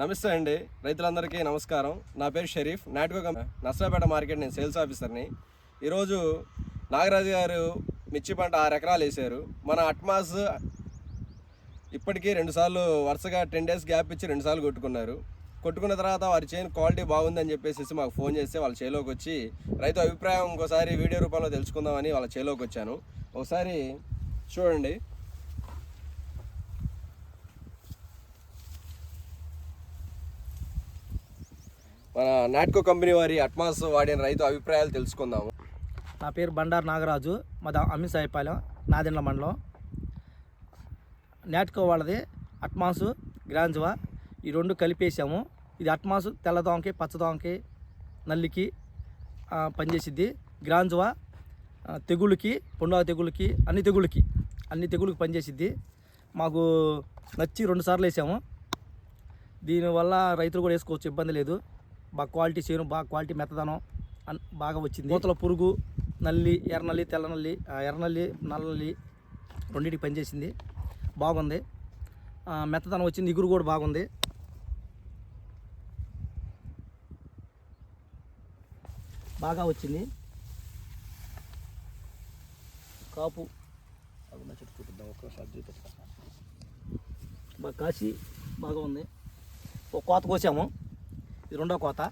నమస్తే అండి. రైతులందరికీ నమస్కారం. నా పేరు షరీఫ్. నాటుకో కంపెనీ నర్సరాపేట మార్కెట్ నేను సేల్స్ ఆఫీసర్ని. ఈరోజు నాగరాజు గారు మిర్చి పంట ఆరు ఎకరాలు వేశారు. మన అట్మాస్ ఇప్పటికీ రెండుసార్లు వరుసగా టెన్ డేస్ గ్యాప్ ఇచ్చి రెండుసార్లు కొట్టుకున్నారు. కొట్టుకున్న తర్వాత వారి చేను క్వాలిటీ బాగుందని చెప్పేసి మాకు ఫోన్ చేస్తే వాళ్ళ చేలోకి వచ్చి రైతు అభిప్రాయం ఇంకోసారి వీడియో రూపంలో తెలుసుకుందామని వాళ్ళ చేలోకి వచ్చాను. ఒకసారి చూడండి. మన నాట్కో కంపెనీ వారి అట్మాస్ వాడిన రైతు అభిప్రాయాలు తెలుసుకుందాము. నా పేరు బండారు నాగరాజు. మాది అమ్మిసాయిపాలెం నాదెండ్ల మండలం. నాట్కో వాళ్ళది అట్మాసు గ్రాంజువా ఈ రెండు కలిపేసాము. ఇది అట్మాసు తెల్లదోమకి పచ్చదోమకి నల్లికి పనిచేసిద్ది. గ్రాంజువా తెగుళ్ళకి పొండా తెగుళ్ళకి అన్ని తెగుళ్ళకి అన్ని తెగుళ్ళకి పనిచేసిద్ది. మాకు నచ్చి రెండు సార్లు వేసాము. దీనివల్ల రైతులు కూడా వేసుకోవచ్చు ఇబ్బంది లేదు. బాగా క్వాలిటీ చేను బాగా క్వాలిటీ మెత్తదనం అన్ బాగా వచ్చింది. మూతల పురుగు నల్లి ఎర్రనల్లి తెల్లనల్లి ఎర్రనల్లి నల్లనల్లి రెండింటికి పనిచేసింది. బాగుంది. మెత్తదనం వచ్చింది ఇగురు కూడా బాగుంది. బాగా వచ్చింది. కాపు. బాగున్న చెట్టు చూపిద్దాం ఒక్కసారి బాగా కాసి బాగా ఉంది. ఒక కోత కోసాము. ఇది రెండో కోత.